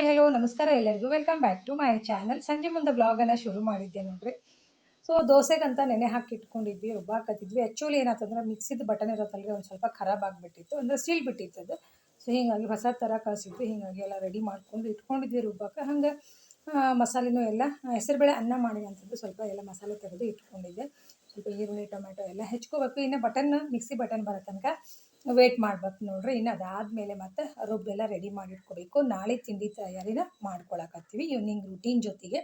Hi hello ನಮಸ್ಕಾರ ಎಲ್ಲರಿಗೂ. Welcome back to my channel ಸಂಜೆ ಮುಂದೆ ಬ್ಲಾಗನ್ನು ಶುರು ಮಾಡಿದ್ದೆ ನೋಡ್ರಿ. ಸೊ ದೋಸೆಗಂತ ನೆನೆ ಹಾಕಿ ಇಟ್ಕೊಂಡಿದ್ವಿ ರುಬ್ಬಾಕತ್ತಿದ್ವಿ ಆ್ಯಕ್ಚುಲಿ ಏನಾಯ್ತಂದ್ರೆ ಮಿಕ್ಸಿದ ಬಟನ್ ಇರೋದಲ್ಲಿ ಒಂದು ಸ್ವಲ್ಪ ಖರಾಬ್ ಆಗಿಬಿಟ್ಟಿತ್ತು. ಅಂದರೆ ಸ್ಟೀಲ್ ಬಿಟ್ಟಿತ್ತು ಅದು. ಸೊ ಹೀಗಾಗಿ ಹೊಸ ಥರ ಕಳಿಸಿದ್ವಿ. ಹೀಗಾಗಿ ಎಲ್ಲ ರೆಡಿ ಮಾಡ್ಕೊಂಡು ಇಟ್ಕೊಂಡಿದ್ವಿ ರುಬ್ಬಕ್ಕೆ ಹಂಗೆ ಮಸಾಲೆನೂ ಎಲ್ಲ ಹೆಸರುಬೇಳೆ ಅನ್ನ ಮಾಡಿ ಅಂತಂದು ಸ್ವಲ್ಪ ಎಲ್ಲ ಮಸಾಲೆ ತೆಗೆದು ಇಟ್ಕೊಂಡಿದ್ದೆ. ಸ್ವಲ್ಪ ಈರುಳ್ಳಿ, ಟೊಮೆಟೊ ಎಲ್ಲ ಹೆಚ್ಕೋಬೇಕು. ಇನ್ನು ಬಟನ್ ಮಿಕ್ಸಿ ಬಟನ್ ಬರೋ ತನಕ ವೇಟ್ ಮಾಡ್ಬೇಕು ನೋಡ್ರಿ. ಇನ್ನು ಅದಾದಮೇಲೆ ಮತ್ತೆ ರುಬ್ಬೆಲ್ಲ ರೆಡಿ ಮಾಡಿ ಇಟ್ಕೋಬೇಕು ನಾಳೆ ತಿಂಡಿ ತಯಾರಿನ ಮಾಡ್ಕೊಳಕತ್ತೀವಿ. ಈವ್ನಿಂಗ್ ರೂಟೀನ್ ಜೊತೆಗೆ.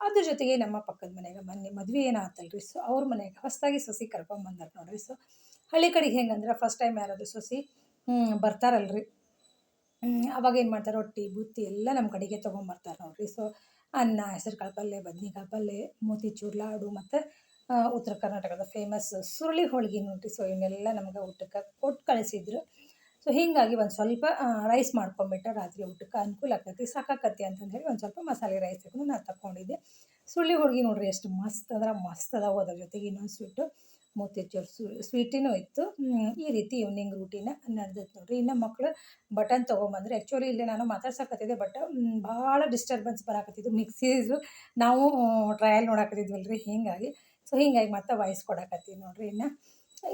ಅದ್ರ ಜೊತೆಗೆ ನಮ್ಮ ಪಕ್ಕದ ಮನೆಗೆ ಮೊನ್ನೆ ಮದುವೆ ಏನಾತಲ್ರಿ? ಸೊ ಅವ್ರ ಮನೆಗೆ ಹೊಸದಾಗಿ ಸೊಸಿ ಕರ್ಕೊಂಬಂದಾರ ನೋಡ್ರಿ. ಸೊ ಹಳ್ಳಿ ಕಡೆಗೆ ಹೆಂಗಂದ್ರೆ ಫಸ್ಟ್ ಟೈಮ್ ಯಾರಾದರೂ ಸೊಸಿ ಬರ್ತಾರಲ್ರಿ. ಅವಾಗ ಏನು ಮಾಡ್ತಾರೆ? ರೊಟ್ಟಿ, ಬುತ್ತಿ ಎಲ್ಲ ನಮ್ಮ ಕಡೆಗೆ ತೊಗೊಂಬರ್ತಾರೆ ನೋಡ್ರಿ. ಸೊ ಅನ್ನ ಹೆಸರುಕಾಳು ಪಲ್ಯ ಬದ್ನಿಕಾಯಿ ಪಲ್ಯ ಮೋತಿಚೂರ್ ಲಾಡು ಮತ್ತು ಉತ್ತರ ಕರ್ನಾಟಕದ ಫೇಮಸ್ ಸುರುಳಿ ಹೋಳಿಗೆ ನೋಡಿರಿ. ಸೊ ಇವನ್ನೆಲ್ಲ ನಮಗೆ ಊಟಕ್ಕೆ ಕೊಟ್ಟು ಕಳಿಸಿದ್ರು. ಸೊ ಹೀಗಾಗಿ ಒಂದು ಸ್ವಲ್ಪ ರೈಸ್ ಮಾಡ್ಕೊಂಬಿಟ್ರೆ ರಾತ್ರಿ ಊಟಕ್ಕೆ ಅನುಕೂಲ ಆಗ್ತೈತಿ, ಸಾಕಾಕತಿ ಅಂತಂದು ಹೇಳಿ ಒಂದು ಸ್ವಲ್ಪ ಮಸಾಲೆ ರೈಸ್ ಹಾಕೊಂಡು ನಾನು ತಗೊಂಡಿದ್ದೆ ಸುಳ್ಳಿ ಹೋಳಿಗೆ ನೋಡ್ರಿ, ಎಷ್ಟು ಮಸ್ತ್ ಅಂದ್ರೆ, ಮಸ್ತ್ ಅದಾವ ಅದ್ರ ಜೊತೆಗೆ ಇನ್ನೊಂದು ಸ್ವೀಟು ಮೋತಿಚೂರು ಸ್ವೀ ಸ್ವೀಟಿನೂ ಇತ್ತು. ಈ ರೀತಿ ಈವ್ನಿಂಗ್ ರೂಟೀನ ನಡೆದೈತೆ ನೋಡ್ರಿ. ಇನ್ನು ಮಕ್ಕಳು ಬಟನ್ ತೊಗೊಂಬಂದ್ರೆ ಆ್ಯಕ್ಚುಲಿ ಇಲ್ಲಿ ನಾನು ಮಾತಾಡ್ಸಕತ್ತಿದ್ದೆ ಬಟ್ ಭಾಳ ಡಿಸ್ಟರ್ಬೆನ್ಸ್ ಬರಾಕತ್ತಿದ್ದು ಮಿಕ್ಸೀಸು ನಾವು ಟ್ರಯಲ್ ನೋಡಾಕತ್ತಿದ್ವಲ್ರಿ, ಹೀಗಾಗಿ ಸೊ ಹೀಗಾಗಿ ಮತ್ತೆ ವಾಯ್ಸ್ ಕೊಡಕತ್ತೀನಿ ನೋಡ್ರಿ ಇನ್ನು.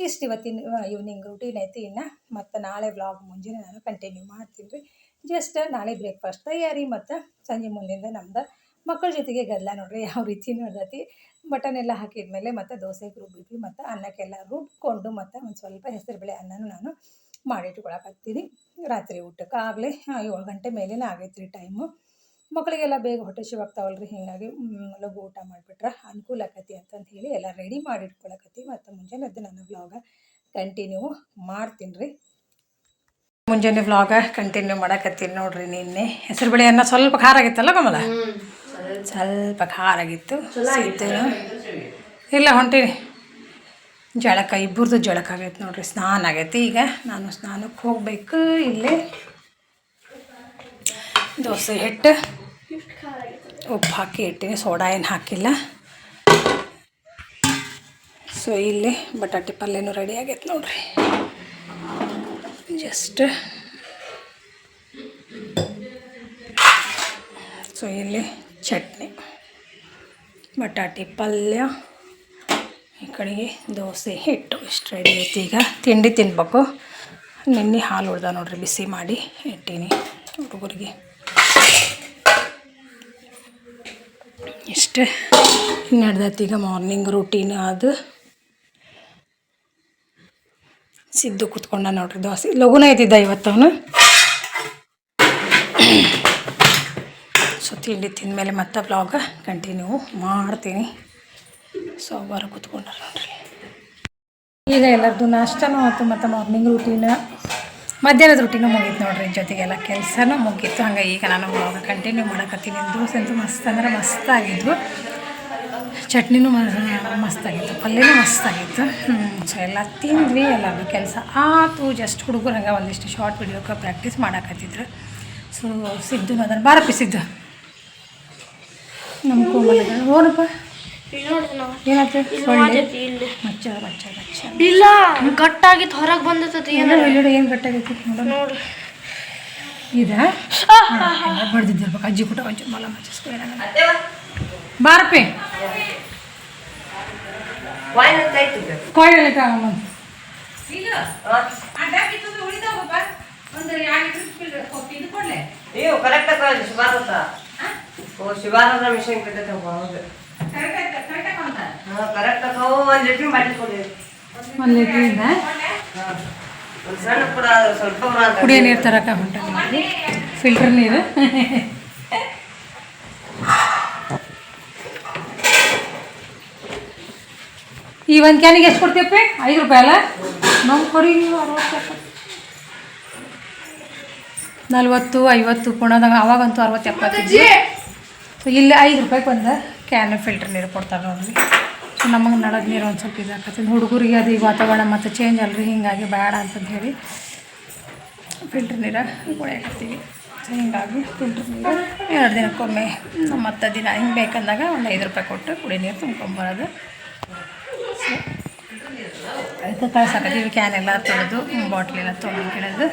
ಇಷ್ಟು ಇವತ್ತಿನ ಈವ್ನಿಂಗ್ ರೂಟೀನ್ ಐತಿ ಇನ್ನು. ಮತ್ತು ನಾಳೆ ವ್ಲಾಗ್ ಮುಂಜಾನೆ ನಾನು ಕಂಟಿನ್ಯೂ ಮಾಡ್ತೀನಿ ರೀ. ಜಸ್ಟ್ ನಾಳೆ ಬ್ರೇಕ್ಫಾಸ್ಟ್ ತಯಾರಿ ಮತ್ತು ಸಂಜೆ ಮುಂದಿಂದ ನಮ್ದು ಮಕ್ಕಳ ಜೊತೆಗೆ ಗದ್ದಲ ನೋಡ್ರಿ ಯಾವ ರೀತಿ ನಡೆದೈತಿ. ಬಟನ್ ಎಲ್ಲ ಹಾಕಿದ್ಮೇಲೆ ಮತ್ತು ದೋಸೆಗೆ ರುಬ್ಬಿದ್ವಿ ಮತ್ತು ಅನ್ನಕ್ಕೆಲ್ಲ ರುಬ್ಕೊಂಡು ಮತ್ತು ಒಂದು ಸ್ವಲ್ಪ ಹೆಸರುಬೇಳೆ ಅನ್ನನೂ ನಾನು ಮಾಡಿಟ್ಕೊಳಕತ್ತೀನಿ ರಾತ್ರಿ ಊಟಕ್ಕೆ ಆಗಲೇ ಏಳು ಗಂಟೆ ಮೇಲೇ ಆಗೈತೆ ರೀ ಟೈಮು ಮಕ್ಕಳಿಗೆಲ್ಲ ಬೇಗ ಹೊಟ್ಟೆ ಶಿವಾಗ್ತಾವಲ್ರಿ ಹೀಗಾಗಿ ಲಘು ಊಟ ಮಾಡಿಬಿಟ್ರೆ ಅನುಕೂಲ ಆಕತಿ ಅಂತಂದು ಹೇಳಿ ಎಲ್ಲ ರೆಡಿ ಮಾಡಿ ಇಟ್ಕೊಳಕತ್ತಿ. ಮತ್ತು ಮುಂಜಾನೆ ಅದು ನಾನು ವ್ಲಾಗ ಕಂಟಿನ್ಯೂ ಮಾಡ್ತೀನಿ ರೀ ಮುಂಜಾನೆ ವ್ಲಾಗ ಕಂಟಿನ್ಯೂ ಮಾಡಕತ್ತೀನಿ ನೋಡ್ರಿ ನಿನ್ನೆ. ಹೆಸರುಬೇಳೆ ಅನ್ನ ಸ್ವಲ್ಪ ಖಾರ ಆಗಿತ್ತಲ್ಲ ಕಮಲ? ಸ್ವಲ್ಪ ಖಾರ ಆಗಿತ್ತು. ಇಲ್ಲ ಹೊಂಟೀನಿ ಜಳಕ ಇಬ್ಬರದು ಜಳಕ ಆಗೈತೆ ನೋಡ್ರಿ ಸ್ನಾನ ಆಗೈತಿ. ಈಗ ನಾನು ಸ್ನಾನಕ್ಕೆ ಹೋಗ್ಬೇಕು ಇಲ್ಲೇ. ದೋಸೆ ಹಿಟ್ಟು. ಉಪ್ಪು ಹಾಕಿ ಇಟ್ಟಿನಿ ಸೋಡಾ ಏನು ಹಾಕಿಲ್ಲ. ಸೊ ಇಲ್ಲಿ ಬಟಾಟೆ ಪಲ್ಯನೂ ರೆಡಿ ಆಗೈತೆ ನೋಡ್ರಿ. ಜಸ್ಟ್ ಸೊ ಇಲ್ಲಿ ಚಟ್ನಿ, ಬಟಾಟೆ ಪಲ್ಯ, ಈ ಕಡೆಗೆ ದೋಸೆ, ಹಿಟ್ಟು. ಇಷ್ಟು ರೆಡಿ ಐತಿ ಈಗ. ತಿಂಡಿ ತಿನ್ಬೇಕು. ನಿನ್ನೆ ಹಾಲು ಉಳ್ದ ನೋಡ್ರಿ, ಬಿಸಿ ಮಾಡಿ ಇಟ್ಟೀನಿ. ಹುಡುಗರಿಗೆ. ಇಷ್ಟೇ. ಈಗ ಮಾರ್ನಿಂಗ್ ರೂಟೀನ್ ಅದು. ಸಿದ್ದು ಕೂತ್ಕೊಂಡ ನೋಡ್ರಿ ದೋಸೆ ಲಘುನ ಇದ್ದಿದ್ದ ಇವತ್ತು ಅವನು. ಸೊ, ತಿಂಡಿ ತಿಂದಮೇಲೆ ಮತ್ತೆ ಬ್ಲಾಗ ಕಂಟಿನ್ಯೂ ಮಾಡ್ತೀನಿ. ಸೊ ಬರ ಕೂತ್ಕೊಂಡ್ರಿ ನೋಡ್ರಿ. ಈಗ ಎಲ್ಲರದ್ದು ನಾಷ್ಟನೂ ಆಯ್ತು ಮತ್ತು ಮಾರ್ನಿಂಗ್ ರೂಟೀನ್ ಮಧ್ಯಾಹ್ನದ ರೊಟ್ಟಿನೂ ಮುಗೀತು ನೋಡ್ರಿ, ಜೊತೆಗೆಲ್ಲ ಕೆಲಸನೂ ಮುಗೀತು. ಹಂಗೆ ಈಗ ನಾನು ಬ್ಲಾಗ ಕಂಟಿನ್ಯೂ ಮಾಡಕತ್ತೀನಿ. ದೋಸೆ ಅಂತೂ ಮಸ್ತ್ ಅಂದ್ರೆ ಮಸ್ತ್ ಆಗಿದ್ವು. ಚಟ್ನಿನೂ ಮಸ್ತಾಗಿತ್ತು ಪಲ್ಯನೂ ಮಸ್ತಾಗಿತ್ತು ಸೊ ಎಲ್ಲ ತಿಂದ್ವಿ ಎಲ್ಲರೂ ಕೆಲಸ ಆತು. ಜಸ್ಟ್ ಹುಡುಗರು ಹಂಗೆ ಒಂದಿಷ್ಟು ಶಾರ್ಟ್ ವಿಡಿಯೋಕ್ಕೆ ಪ್ರಾಕ್ಟೀಸ್ ಮಾಡಕತ್ತಿದ್ರು. ಸೊ ಸಿದ್ದು ಅದನ್ನು ಬಾರಪ್ಪಿ ಸಿದ್ದು. ನಮ್ಮ ಕೋಮಲಿಗ. ನೋಡಪ್ಪ ಏನಾಯ್ತು ಸೊಳ್ಳೆ? ಮಚ್ಚ ಮಚ್ಚ ಮಚ್ಚ. ಇಲ್ಲ. ಗಟ್ಟಾಗಿತ್ತು ಹೊರಗೆ ಬಂದತತಿ ಏನು ಇಲ್ಲಿ ಏನು ಗಟ್ಟಾಗೈತಿ ನೋಡ್ರಿ ಇದಾ? ಬಡ್ದಿದ್ದಿರ್ಬೇಕು. ಅಜ್ಜಿ ಕೂಟ ಒಂಚೂರು ಮಲ ಮಚ್ಚಿಸ್ಕೊ ಬಾರಪ್ಪಿ. ನೀವು ಕರೆಕ್ಟ್ ಮಿಷನ್ ಕಟ್ಟೈತೆ ಹೌದು. ಒಂದು ಲೀಟ್ರ್ ಕೊಡಿ. ಒಂದು ಸಣ್ಣ ಕೂಡ ಸ್ವಲ್ಪ ಕುಡಿಯೋ ನೀರು ತರಕ ಹೊಂಟ ಫಿಲ್ಟರ್ ನೀರು. ಈ ಒಂದು ಕ್ಯಾನಿಗೆ ಎಷ್ಟು ಕೊಡ್ತೀಯಪ್ಪ ಐದು ರೂಪಾಯಿ ಅಲ್ಲ? ಕೊಡಿ ನೀವು ಎಪ್ಪತ್ತು. ನಲ್ವತ್ತು ಐವತ್ತು ಪುಣದಾಗ ಅವಾಗಂತೂ ಅರವತ್ತು ಎಪ್ಪತ್ತು ಸೊ ಇಲ್ಲಿ ಐದು ರೂಪಾಯಿಗೆ ಒಂದು ಕ್ಯಾನ್ ಫಿಲ್ಟರ್ ನೀರು ಕೊಡ್ತಾರೆ ನೋಡ್ರಿ. ಸೊ ನಮಗೆ ನಳದ ನೀರು ಒಂದು ಸ್ವಲ್ಪ ಇದಾಗತ್ತೆ ಹುಡುಗರಿಗೆ ಅದು ಈ ವಾತಾವರಣ ಮತ್ತು ಚೇಂಜ್ ಅಲ್ರಿ, ಹೀಗಾಗಿ ಬೇಡ ಅಂತಂದು ಹೇಳಿ ಫಿಲ್ಟ್ರ್ ನೀರು ಕುಡಿಯಾಕತ್ತೀವಿ ಸೊ ಹಿಂಗಾಗಿ ಫಿಲ್ಟ್ರ್ ನೀರು ಎರಡು ದಿನಕ್ಕೊಮ್ಮೆ ಮತ್ತು ದಿನ ಹಿಂಗೆ ಬೇಕಂದಾಗ ಒಂದು ಐದು ರೂಪಾಯಿ ಕೊಟ್ಟು ಕುಡಿ ನೀರು ತುಂಬ್ಕೊಂಬರೋದು ಅದಕ್ಕೆ ಕಳ್ಸಾಕತ್ತೀವಿ ಕ್ಯಾನ್ ಎಲ್ಲ ತೊಳೆದು ಬಾಟ್ಲೆಲ್ಲ ತೊಗೊಂಡು ಇಡೋದು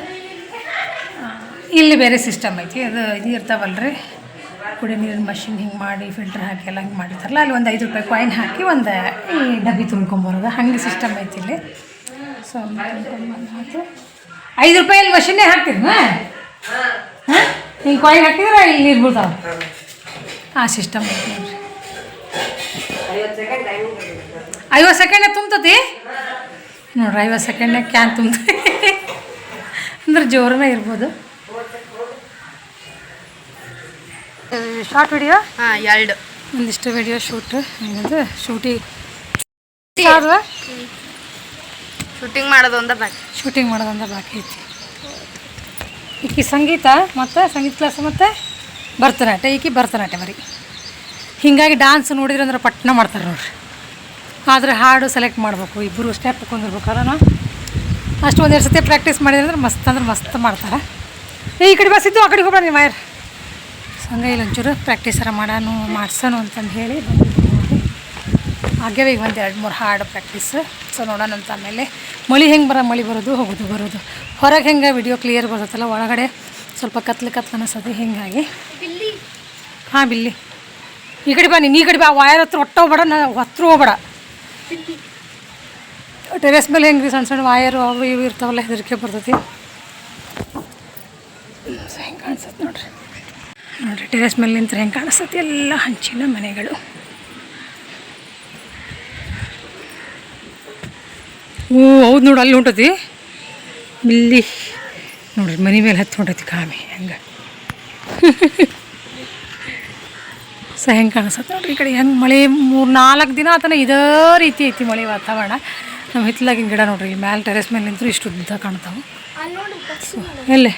ಇಲ್ಲಿ ಬೇರೆ ಸಿಸ್ಟಮ್ ಐತಿ, ಅದು ಇದು ಇರ್ತಾವಲ್ರಿ. ಕುಡಿ ನೀರಿನ ಮಷಿನ್ ಹಿಂಗೆ ಮಾಡಿ ಫಿಲ್ಟರ್ ಹಾಕಿ ಎಲ್ಲ ಹಿಂಗೆ ಮಾಡಿರ್ತಾರಲ್ಲ ಅಲ್ಲಿ ಒಂದು ಐದು ರೂಪಾಯಿ ಕಾಯಿನ್ ಹಾಕಿ ಒಂದು ಈ ಡಬ್ಬಿ ತುಂಬ್ಕೊಂಬರೋದು ಹಂಗೆ ಸಿಸ್ಟಮ್ ಐತಿ ಇಲ್ಲಿ. ಸೊ ಐದು ಐದು ರೂಪಾಯಲ್ಲಿ ಮಷಿನ್ನೇ ಹಾಕ್ತೀರಿ ಹಾಂ. ಹಿಂಗೆ ಕಾಯಿನ್ ಹಾಕಿದ್ರೆ ಇಲ್ಲಿ ನೀರು ಆ ಸಿಸ್ಟಮ್ ಐತಿ ನೋಡ್ರಿ. ಐವತ್ತು ಸೆಕೆಂಡ್ ಟೈಮಿಂಗ್ ಐವತ್ತು ಸೆಕೆಂಡ್ ತುಂಬ್ತತಿ? ನೋಡ್ರಿ ಐವತ್ತು ಸೆಕೆಂಡ್ನಾಗ ಕ್ಯಾನ್ ತುಂಬ್ತತಿ ಅಂದ್ರೆ ಜೋರನೇ ಇರ್ಬೋದು. ಶಾರ್ಟ್ ವಿಡಿಯೋ ಹಾಂ ಎರಡು. ಒಂದಿಷ್ಟು ವಿಡಿಯೋ ಶೂಟ್ ಏನಂದ್ರೆ ಶೂಟಿಂಗ್ ಶೂಟಿಂಗ್ ಮಾಡೋದೊಂದ ಬಾಕಿ. ಶೂಟಿಂಗ್ ಮಾಡೋದೊಂದ ಬಾಕಿ ಐತಿ. ಈಕಿ ಸಂಗೀತ ಮತ್ತು ಸಂಗೀತ ಕ್ಲಾಸ್ ಮತ್ತು ಭರತನಾಟ್ಯ. ಈಕಿ ಭರತನಾಟ್ಯ ಬರೀ. ಹೀಗಾಗಿ ಡಾನ್ಸ್ ನೋಡಿದ್ರೆ ಅಂದ್ರೆ ಪಟ್ನ ಮಾಡ್ತಾರೆ ನೋಡ್ರಿ. ಆದರೆ ಹಾಡು ಸೆಲೆಕ್ಟ್ ಮಾಡಬೇಕು. ಇಬ್ಬರು ಸ್ಟೆಪ್ ಕುಂದಿರ್ಬೇಕಾದ್ರೆ ನಾವು? ಅಷ್ಟು ಒಂದೆರಡು ಸತಿ ಪ್ರಾಕ್ಟೀಸ್ ಮಾಡಿದ್ರೆ ಅಂದ್ರೆ ಮಸ್ತ್ ಅಂದ್ರೆ ಮಸ್ತ್ ಮಾಡ್ತಾರೆ. ಏ ಈ ಕಡೆ ಬಸ್ಸಿದ್ದು ಆ ಕಡೆ ಹೋಗ್ಬೇಡ ನೀವು ಮಾಯರ್. ಹಂಗೆ ಇಲ್ಲಿ ಒಂಚೂರು ಪ್ರಾಕ್ಟೀಸರ ಮಾಡೋಣ ಮಾಡ್ಸೋಣ ಅಂತಂದು ಹೇಳಿ ಆಗ್ಯಾವ ಈಗ ಒಂದು ಎರಡು ಮೂರು ಹಾಡು ಪ್ರಾಕ್ಟೀಸ್ ಸೊ ನೋಡೋಣ ಅಂತ ಆಮೇಲೆ ಮಳೆ ಹೆಂಗೆ ಬರೋ ಮಳೆ ಬರೋದು ಹೋಗೋದು ಬರೋದು. ಹೊರಗೆ ಹೆಂಗೆ ವಿಡಿಯೋ ಕ್ಲಿಯರ್ ಬರುತ್ತಲ್ಲ ಒಳಗಡೆ ಸ್ವಲ್ಪ ಕತ್ಲು ಕತ್ಲು ಅನ್ನಿಸೋದು ಹಿಂಗಾಗಿ. ಹಾಂ ಬಿಲ್ಲಿ. ಈ ಕಡೆ ಬಾ ನೀನು ಈ ಕಡೆ ಬಾ ವಾಯರ್ ಹತ್ರ ಒಟ್ಟ ಹೋಗ್ಬೇಡ ನಾ ಹತ್ರ ಹೋಗ್ಬೇಡ. ಟೆರೆಸ್ ಮೇಲೆ ಹೆಂಗೆ ಸಣ್ಣ ಸಣ್ಣ ವಾಯರು ಅವು ಇವು ಇರ್ತಾವಲ್ಲ ಹೆದರಿಕೆ ಬರ್ತೈತಿ. ಹೆಂಗೆ ಕಾಣಿಸುತ್ತೆ ನೋಡ್ರಿ. ನೋಡ್ರಿ ಟೆರೆಸ್ ಮೇಲೆ ನಿಂತರೆ ಹೆಂಗೆ ಕಾಣಿಸ್ತೈತಿ? ಎಲ್ಲ ಹಂಚಿನ ಮನೆಗಳು. ಹ್ಞೂ ಹೌದು ನೋಡು ಅಲ್ಲಿ ಹೊಂಟತಿ. ಇಲ್ಲಿ. ನೋಡ್ರಿ ಮನೆ ಮೇಲೆ ಹತ್ತಿ ಹೊಂಟತಿ ಕಾಮಿ ಹೆಂಗೆ. ಸ ಹೆಂಗೆ ಕಾಣಿಸುತ್ತೆ ನೋಡ್ರಿ ಈ ಕಡೆ. ಹೆಂಗೆ ಮಳೆ ಮೂರು ನಾಲ್ಕು ದಿನ ಆತನ ಇದೇ ರೀತಿ ಐತಿ ಮಳೆ ವಾತಾವರಣ. ನಮ್ಮ ಹಿತ್ತಲಾಗಿನ ಗಿಡ ನೋಡ್ರಿ ಇಲ್ಲಿ ಮ್ಯಾಲೆ ಟೆರೆಸ್ ಮೇಲೆ ನಿಂತರು ಇಷ್ಟು ಉದ್ದ ಕಾಣ್ತಾವೆ. ಎಲ್ಲೇ?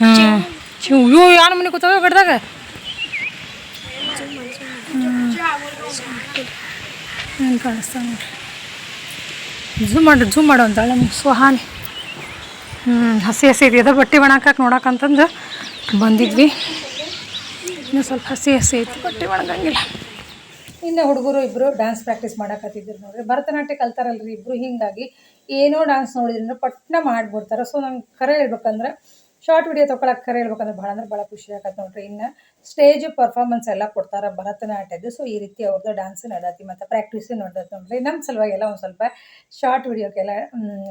ಹಾಂ. ಇವು ಯಾರ ಮನೆ ಕೂತಾವ ಗಡ್ದಾಗ ಝೂಮ್ ಮಾಡಿ ಝೂಮ್ ಮಾಡೋ ಅಂತಾಳೆ ನಮ್ಗೆ ಸುಹಾನಿ. ಹ್ಞೂ ಹಸಿ ಹಸಿ ಇದೆ. ಅದ ಬಟ್ಟೆ ಒಣಗಾಕಕ್ಕೆ ನೋಡಕ್ಕಂತಂದು ಬಂದಿದ್ವಿ. ಇನ್ನೂ ಸ್ವಲ್ಪ ಹಸಿ ಹಸಿ ಐತಿ. ಬಟ್ಟೆ ಒಣಗಂಗಿಲ್ಲ. ಇನ್ನು ಹುಡುಗರು ಇಬ್ಬರು ಡ್ಯಾನ್ಸ್ ಪ್ರಾಕ್ಟೀಸ್ ಮಾಡಕತ್ತಿದ್ರು ನೋಡ್ರಿ. ಭರತನಾಟ್ಯ ಕಲ್ತಾರಲ್ರಿ ಇಬ್ಬರು ಹಿಂಗಾಗಿ. ಏನೋ ಡ್ಯಾನ್ಸ್ ನೋಡಿದ್ರು ಪಟ್ನ ಮಾಡಿಬಿಡ್ತಾರೆ. ಸೊ ನಂಗೆ ಕರೆ ಹೇಳ್ಬೇಕಂದ್ರೆ ಶಾರ್ಟ್ ವಿಡಿಯೋ ತೊಗೊಳಕ್ಕೆ ಹೇಳ್ಬೇಕಂದ್ರೆ ಭಾಳ ಅಂದ್ರೆ ಭಾಳ ಖುಷಿ ಆಗತ್ತೆ ನೋಡ್ರಿ. ಇನ್ನು ಸ್ಟೇಜ್ ಪರ್ಫಾರ್ಮೆನ್ಸ್ ಎಲ್ಲ ಕೊಡ್ತಾರೆ ಭರತನಾಟ್ಯದ್ದು. ಸೊ ಈ ರೀತಿ ಅವ್ರದ್ದು ಡ್ಯಾನ್ಸ್ ನಡತಿ ಮತ್ತು ಪ್ರಾಕ್ಟೀಸು ನೋಡತ್ತೆ ನೋಡ್ರಿ. ನಮ್ಮ ಸಲುವಾಗಿ ಎಲ್ಲ ಒಂದು ಸ್ವಲ್ಪ ಶಾರ್ಟ್ ವಿಡಿಯೋಕ್ಕೆಲ್ಲ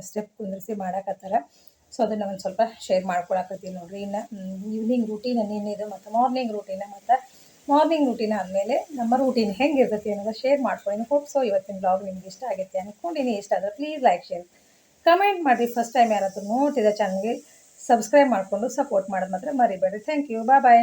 ಸ್ಟೆಪ್ ಕುಂದಿರಿಸಿ ಮಾಡಕತ್ತಾರ. ಸೊ ಅದನ್ನು ಒಂದು ಸ್ವಲ್ಪ ಶೇರ್ ಮಾಡ್ಕೊಳಕತ್ತೀವಿ ನೋಡ್ರಿ. ಇನ್ನು ಈವ್ನಿಂಗ್ ರೂಟೀನ್ ನಿನ್ನಿದು ಮತ್ತು ಮಾರ್ನಿಂಗ್ ರೂಟೀನ ಮತ್ತು ಮಾರ್ನಿಂಗ್ ರೂಟೀನ್ ಆದಮೇಲೆ ನಮ್ಮ ರೂಟೀನ್ ಹೆಂಗೆ ಇರ್ತೈತಿ ಅನ್ನೋದು ಶೇರ್ ಮಾಡ್ಕೊಂಡು ಹೋಪ್ ಸೊ ಇವತ್ತಿನ ಬ್ಲಾಗ್ ನಿಮ್ಗೆ ಇಷ್ಟ ಆಗುತ್ತೆ ಅಂದ್ಕೊಂಡಿನಿ ಇಷ್ಟ ಆದರೆ ಪ್ಲೀಸ್ ಲೈಕ್ ಶೇರ್ ಕಮೆಂಟ್ ಮಾಡಿರಿ. ಫಸ್ಟ್ ಟೈಮ್ ಯಾರಾದರೂ ನೋಡ್ತಿದ್ದ ಚಾನಲ್ಗೆ ಸಬ್ಸ್ಕ್ರೈಬ್ ಮಾಡಿಕೊಂಡು ಸಪೋರ್ಟ್ ಮಾಡೋದು ಮಾತ್ರ ಮರಿಬೇಡಿ ಥ್ಯಾಂಕ್ ಯು ಬಾಯ್ ಬಾಯ್